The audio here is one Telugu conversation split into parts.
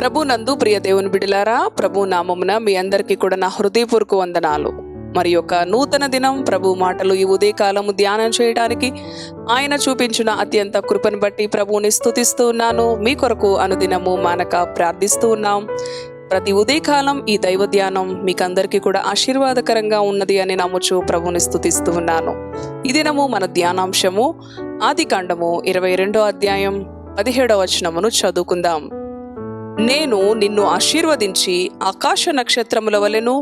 ప్రభు నందు ప్రియ దేవుని బిడిలారా ప్రభు నామమున మీ అందరికీ కూడా నా హృదయపూర్వక వందనాలు. మరి యొక్క నూతన దినం ప్రభు మాటలు ఈ ఉదయకాలము ధ్యానం చేయడానికి ఆయన చూపించిన అత్యంత కృపను బట్టి ప్రభువుని స్తుతిస్తూ ఉన్నాను. మీ కొరకు అనుదినము మానక ప్రార్థిస్తూ ఉన్నాం. ప్రతి ఉదయకాలం ఈ దైవ ధ్యానం మీకందరికీ కూడా ఆశీర్వాదకరంగా ఉన్నది అని నమ్ముచు ప్రభుని స్థుతిస్తూ ఉన్నాను. ఈ దినము మన ధ్యానాంశము ఆది కాండము ఇరవై రెండో అధ్యాయం పదిహేడవ వచనమును చదువుకుందాం. నేను నిన్ను ఆశీర్వదించి ఆకాశ నక్షత్రముల వలెను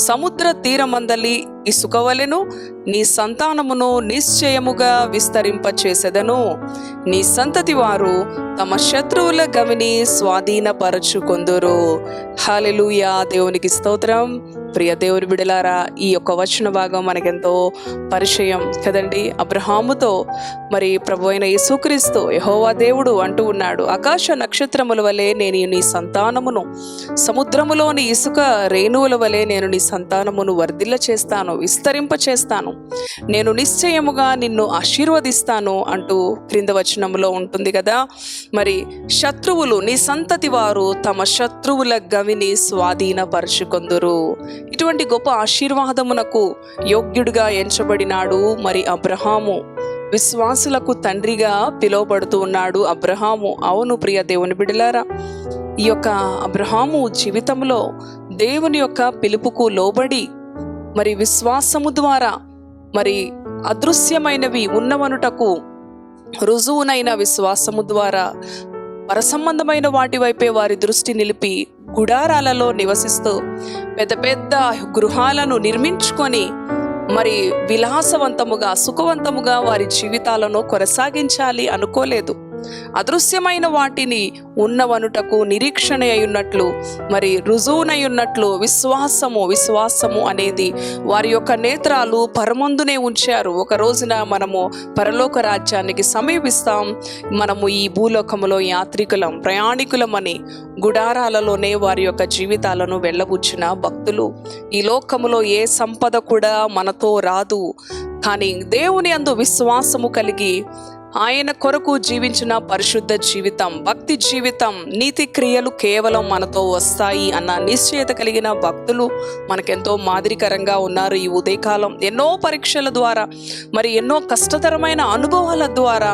సముద్ర తీరమందలి ఇసుక వలెను నీ సంతానమును నిశ్చయముగా విస్తరింపచేసెదను. నీ సంతతి వారు తమ శత్రువుల గవిని స్వాధీనపరచుకొందురు. హాలెలుయా దేవునికి స్తోత్రం. ప్రియ దేవుని బిడలారా ఈ యొక్క వచన భాగం మనకెంతో పరిచయం కదండి. అబ్రహాముతో మరి ప్రభు అయిన యేసుక్రీస్తు యహోవా దేవుడు అంటూ ఉన్నాడు ఆకాశ నక్షత్రముల వలె నేను నీ సంతానమును సముద్రములోని ఇసుక రేణువుల వలె నేను నీ సంతానమును వర్ధిల్ల చేస్తాను విస్తరింప చేస్తాను నేను నిశ్చయముగా నిన్ను ఆశీర్వదిస్తాను అంటూ క్రింద వచనంలో ఉంటుంది కదా. మరి శత్రువులు నీ సంతతి వారు తమ శత్రువుల గవిని స్వాధీనపరుచుకొందురు. ఇటువంటి గొప్ప ఆశీర్వాదమునకు యోగ్యుడిగా ఎంచబడినాడు మరి అబ్రహాము. విశ్వాసులకు తండ్రిగా పిలువబడుతూ ఉన్నాడు అబ్రహాము. అవును ప్రియ దేవుని బిడలారా ఈ యొక్క అబ్రహాము జీవితంలో దేవుని యొక్క పిలుపుకు లోబడి మరి విశ్వాసము ద్వారా మరి అదృశ్యమైనవి ఉన్నవనుటకు రుజువునైన విశ్వాసము ద్వారా పరసంబంధమైన వాటి వైపే వారి దృష్టి నిలిపి గుడారాలలో నివసిస్తూ పెద్ద పెద్ద గృహాలను నిర్మించుకొని మరి విలాసవంతముగా సుఖవంతముగా వారి జీవితాలను కొనసాగించాలి అనుకోలేదు. అదృశ్యమైన వాటిని ఉన్నవనుటకు నిరీక్షణ అయ్యున్నట్లు మరి రుజువునయ్యున్నట్లు ఉన్నట్లు విశ్వాసము విశ్వాసము అనేది వారి యొక్క నేత్రాలు పరమందునే ఉంచారు. ఒక రోజున మనము పరలోక రాజ్యానికి సమీపిస్తాం. మనము ఈ భూలోకములో యాత్రికులం ప్రయాణికులమని గుడారాలలోనే వారి యొక్క జీవితాలను వెళ్ళబుచ్చిన భక్తులు. ఈ లోకములో ఏ సంపద కూడా మనతో రాదు. కానీ దేవుని అందు విశ్వాసము కలిగి ఆయన కొరకు జీవించిన పరిశుద్ధ జీవితం భక్తి జీవితం నీతి క్రియలు కేవలం మనతో వస్తాయి అన్న నిశ్చయత కలిగిన భక్తులు మనకెంతో మాదిరికరంగా ఉన్నారు ఈ ఉదయకాలం. ఎన్నో పరీక్షల ద్వారా మరి ఎన్నో కష్టతరమైన అనుభవాల ద్వారా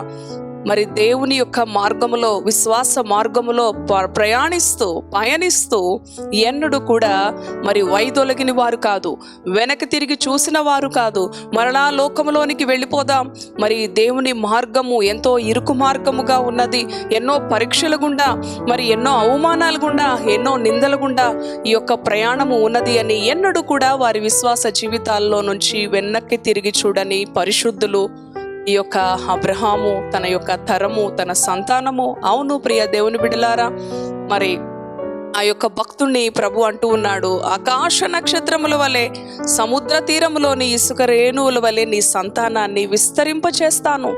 మరి దేవుని యొక్క మార్గములో విశ్వాస మార్గములో ప- ప్రయాణిస్తూ పయనిస్తూ ఎన్నడూ కూడా మరి వైదొలగిన వారు కాదు. వెనక్కి తిరిగి చూసిన వారు కాదు. మరలా లోకంలోనికి వెళ్ళిపోదాం. మరి దేవుని మార్గము ఎంతో ఇరుకు మార్గముగా ఉన్నది. ఎన్నో పరీక్షల గుండా మరి ఎన్నో అవమానాల గుండా ఎన్నో నిందల గుండా ఈ యొక్క ప్రయాణము ఉన్నది అని ఎన్నడూ కూడా వారి విశ్వాస జీవితాల్లో నుంచి వెనక్కి తిరిగి చూడని పరిశుద్ధులు ఈ యొక్క అబ్రహాము తన యొక్క తరము తన సంతానము. అవును ప్రియ దేవుని బిడలారా మరి ఆ యొక్క భక్తుణ్ణి ప్రభు అంటూ ఉన్నాడు ఆకాశ నక్షత్రముల వలె సముద్ర తీరములోని ఇసుక రేణువుల వలె నీ సంతానాన్ని విస్తరింపచేస్తాను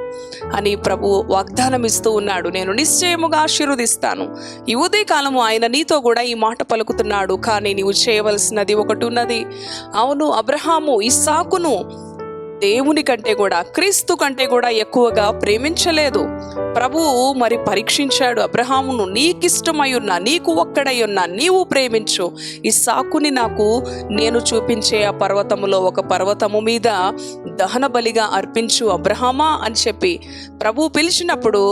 అని ప్రభు వాగ్దానం ఇస్తూ ఉన్నాడు. నేను నిశ్చయముగా ఆశీర్వదిస్తాను. ఈ ఉదయకాలము ఆయన నీతో కూడా ఈ మాట పలుకుతున్నాడు. కానీ నీవు చేయవలసినది ఒకటి ఉన్నది. అవును అబ్రహాము ఈ సాకును దేవుని కంటే కూడా క్రీస్తు కంటే కూడా ఎక్కువగా ప్రేమించలేదు. ప్రభువు మరి పరీక్షించాడు. అబ్రహామును నీకిష్టమై ఉన్నా నీకు ఒక్కడై ఉన్నా నీవు ప్రేమించు. ఈ సాకుని నాకు నేను చూపించే ఆ పర్వతములో ఒక పర్వతము మీద దహన బలిగా అర్పించు అబ్రహామా అని చెప్పి ప్రభు పిలిచినప్పుడు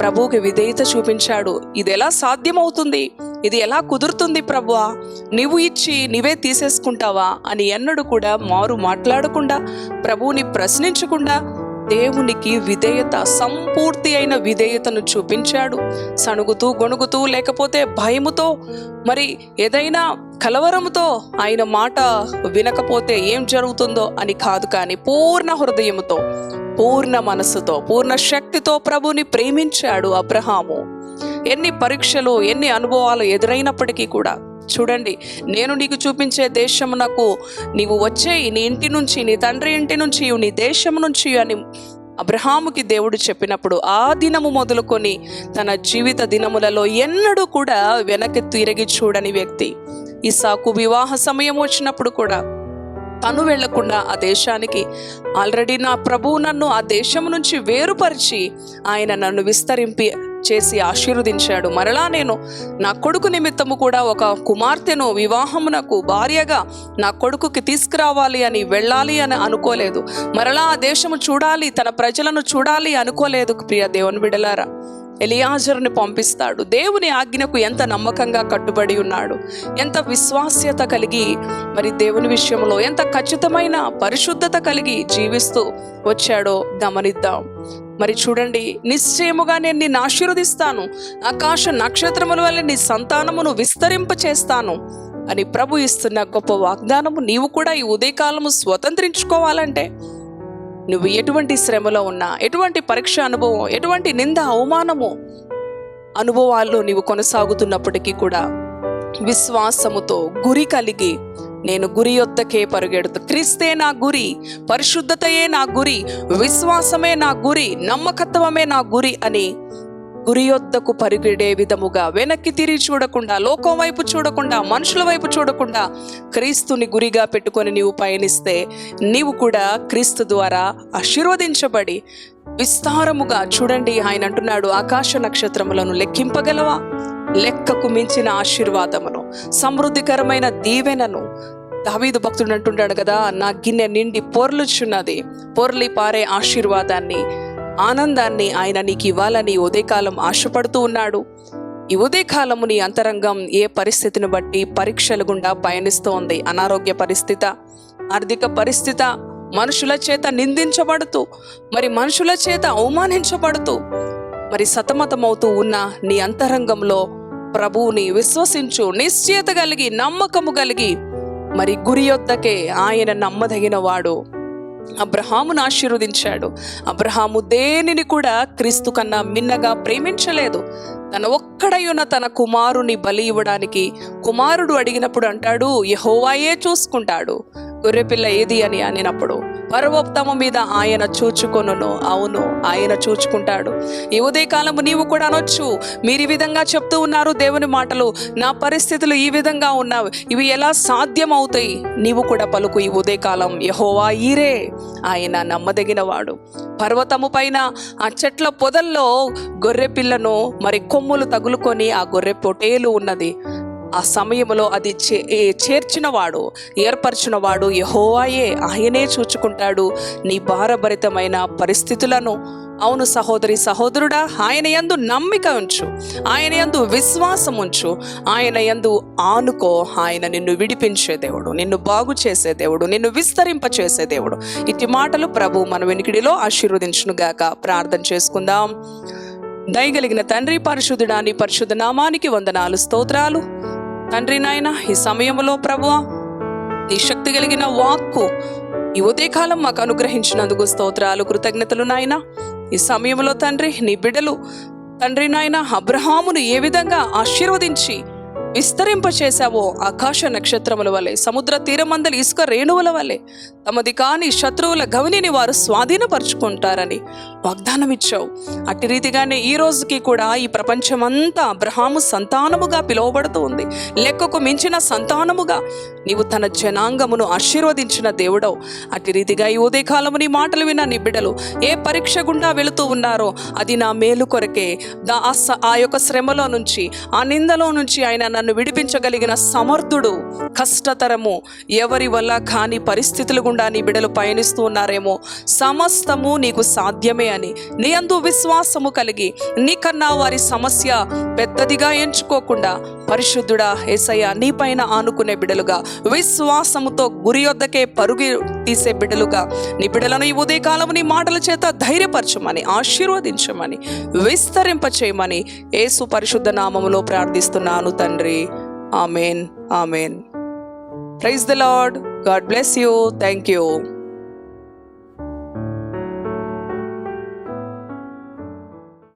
ప్రభువుకి విధేయత చూపించాడు. ఇది ఎలా సాధ్యమవుతుంది? ఇది ఎలా కుదురుతుంది ప్రభువా? నీవు ఇచ్చి నీవే తీసేసుకుంటావా? అని ఎన్నడూ కూడా మారు మాట్లాడకుండా ప్రభువుని ప్రశ్నించకుండా దేవునికి విధేయత సంపూర్తి అయిన విధేయతను చూపించాడు. సణుగుతూ గొణుగుతూ లేకపోతే భయముతో మరి ఏదైనా కలవరముతో ఆయన మాట వినకపోతే ఏం జరుగుతుందో అని కాదు కానీ పూర్ణ హృదయముతో పూర్ణ మనస్సుతో పూర్ణ శక్తితో ప్రభుని ప్రేమించాడు అబ్రహాము. ఎన్ని పరీక్షలు ఎన్ని అనుభవాలు ఎదురైనప్పటికీ కూడా చూడండి నేను నీకు చూపించే దేశమునకు నీవు వచ్చేయి నీ ఇంటి నుంచి నీ తండ్రి ఇంటి నుంచి నీ దేశం నుంచి అని అబ్రహాముకి దేవుడు చెప్పినప్పుడు ఆ దినము మొదలుకొని తన జీవిత దినములలో ఎన్నడూ కూడా వెనక్కి తిరిగి చూడని వ్యక్తి. ఇసాకు వివాహ సమయం వచ్చినప్పుడు కూడా తను వెళ్ళకుండా ఆ దేశానికి ఆల్రెడీ నా ప్రభువు నన్ను ఆ దేశం నుంచి వేరుపరిచి ఆయన నన్ను విస్తరింపి చేసి ఆశీర్వదించాడు. మరలా నేను నా కొడుకు నిమిత్తము కూడా ఒక కుమార్తెను వివాహమునకు భార్యగా నా కొడుకుకి తీసుకురావాలి అని వెళ్ళాలి అని అనుకోలేదు. మరలా ఆ దేశము చూడాలి తన ప్రజలను చూడాలి అనుకోలేదు ప్రియ దేవుని బిడలారా. ఎలియాజర్ని పంపిస్తాడు. దేవుని ఆజ్ఞకు ఎంత నమ్మకంగా కట్టుబడి ఉన్నాడు. ఎంత విశ్వాస్యత కలిగి మరి దేవుని విషయంలో ఎంత ఖచ్చితమైన పరిశుద్ధత కలిగి జీవిస్తూ వచ్చాడో గమనిద్దాం. మరి చూడండి నిశ్చయముగా నేను నిన్ను ఆశీర్వదిస్తాను. ఆకాశ నక్షత్రముల వల్ల నీ సంతానమును విస్తరింప చేస్తాను అని ప్రభు ఇస్తున్న గొప్ప వాగ్దానము. నీవు కూడా ఈ ఉదయకాలము స్వతంత్రించుకోవాలంటే నువ్వు ఎటువంటి శ్రమలో ఉన్నా ఎటువంటి పరీక్ష అనుభవం ఎటువంటి నింద అవమానము అనుభవాల్లో నీవు కొనసాగుతున్నప్పటికీ కూడా విశ్వాసముతో గురి కలిగి నేను గురి యొద్దకే పరుగెడుతూ. క్రీస్తే నా గురి పరిశుద్ధతయే నా గురి విశ్వాసమే నా గురి నమ్మకత్వమే నా గురి అని గురి యొద్దకు పరుగెడే విధముగా వెనక్కి తిరిగి చూడకుండా లోకం వైపు చూడకుండా మనుషుల వైపు చూడకుండా క్రీస్తుని గురిగా పెట్టుకొని నీవు పయనిస్తే నీవు కూడా క్రీస్తు ద్వారా ఆశీర్వదించబడి విస్తారముగా చూడండి ఆయన అంటున్నాడు ఆకాశ నక్షత్రములను లెక్కింపగలవా? లెక్కకు మించిన ఆశీర్వాదమును సమృద్ధికరమైన దీవెనను దావీదు భక్తుడు అంటున్నాడు కదా నా గిన్నె నిండి పొర్లుచున్నది పొర్లి పారే ఆశీర్వాదాన్ని ఆనందాన్ని ఆయన నీకు ఇవ్వాలని ఉదయకాలం ఆశపడుతూ ఉన్నాడు. ఈ ఉదయకాలము నీ అంతరంగం ఏ పరిస్థితిని బట్టి పరీక్షల గుండా పయనిస్తోంది? అనారోగ్య పరిస్థితి ఆర్థిక పరిస్థితి మనుషుల చేత నిందించబడుతూ మరి మనుషుల చేత అవమానించబడుతూ మరి సతమతమవుతూ ఉన్న నీ అంతరంగంలో ప్రభువుని విశ్వసించు నిశ్చయత కలిగి నమ్మకము కలిగి. మరి గురి యొద్దకే ఆయన నమ్మదగిన వాడు అబ్రహామును ఆశీర్వదించాడు. అబ్రహాము దేనిని కూడా క్రీస్తు కన్నా మిన్నగా ప్రేమించలేదు. తన ఒక్కడయున తన కుమారుని బలి ఇవ్వడానికి కుమారుడు అడిగినప్పుడు అంటాడు యహోవాయే చూసుకుంటాడు. గొర్రెపిల్ల ఏది అని అనినప్పుడు పర్వతము మీద ఆయన చూచుకొనును. అవును ఆయన చూచుకుంటాడు. ఈ ఉదయకాలము నీవు కూడా అనొచ్చు. మీరు ఈ విధంగా చెప్తూ ఉన్నారు దేవుని మాటలు. నా పరిస్థితులు ఈ విధంగా ఉన్నావు. ఇవి ఎలా సాధ్యమవుతాయి? నీవు కూడా పలుకు ఈ ఉదయకాలం యహోవా ఈరే ఆయన నమ్మదగిన వాడు పర్వతము పైన ఆ చెట్ల పొదల్లో గొర్రె పిల్లను మరి కొమ్ములు తగులుకొని ఆ గొర్రె పొటేలు ఉన్నది. ఆ సమయంలో అది చే చేర్చినవాడు ఏర్పరచినవాడు యహోవాయే. ఆయనే చూచుకుంటాడు. నీ భారభరితమైన పరిస్థితులను. అవును సహోదరి సహోదరుడా ఆయన యందు నమ్మిక ఉంచు. ఆయన యందు విశ్వాసం ఉంచు. ఆయన యందు ఆనుకో. ఆయన నిన్ను విడిపించే దేవుడు నిన్ను బాగు చేసే దేవుడు నిన్ను విస్తరింప చేసే దేవుడు. ఇటు మాటలు ప్రభు మన వెనికిడిలో ఆశీర్వదించునుగాక. ప్రార్థన చేసుకుందాం. దయగలిగిన తండ్రి పరిశుద్ధుడాని పరిశుద్ధ నామానికి వందనాలు స్తోత్రాలు. తండ్రి నాయన ఈ సమయంలో ప్రభువా నీ శక్తి కలిగిన వాక్కు ఈ ఉదయకాలం మాకు అనుగ్రహించినందుకు స్తోత్రాలు కృతజ్ఞతలు నాయన. ఈ సమయంలో తండ్రి నీ బిడ్డలు తండ్రి నాయన అబ్రహామును ఏ విధంగా ఆశీర్వదించి విస్తరింపచేశావో ఆకాశ నక్షత్రముల వలె సముద్ర తీరమందలి ఇసుక రేణువుల వలె. తమది కాని శత్రువుల గవినిని వారు స్వాధీనపరుచుకుంటారని వాగ్దానం ఇచ్చావు అట్టి రీతిగానే ఈ రోజుకి కూడా ఈ ప్రపంచమంతా అబ్రహాము సంతానముగా పిలువబడుతూ ఉంది. లెక్కకు మించిన సంతానముగా నీవు తన జనాంగమును ఆశీర్వదించిన దేవుడవు. అట్టి రీతిగా ఈ ఉదయకాలము నీ మాటలు విన్న నీ బిడ్డలు ఏ పరీక్ష గుండా వెళుతూ ఉన్నారో అది నా మేలు కొరకే. దా ఆ ఆ యొక్క శ్రమలో నుంచి ఆ నిందలో నుంచి ఆయన నన్ను నన్ను విడిపించగలిగిన సమర్థుడు కష్టతరము ఎవరి వల్ల కాని పరిస్థితులు గుండా నీ బిడలు పయనిస్తూ ఉన్నారేమో. సమస్తము నీకు సాధ్యమే అని నీ అందు విశ్వాసము కలిగి నీకన్నా వారి సమస్య పెద్దదిగా ఎంచుకోకుండా పరిశుద్ధుడా ఏసయ్య నీ పైన ఆనుకునే బిడలుగా విశ్వాసముతో గురి వద్దకే పరుగు తీసే బిడలుగా నీ బిడలను ఈ ఉదయకాలము నీ మాటల చేత ధైర్యపరచమని ఆశీర్వదించమని విస్తరింప చేయమని పరిశుద్ధ నామములో ప్రార్థిస్తున్నాను తండ్రి. glory. Amen. Amen. Praise the Lord. God bless you. Thank you.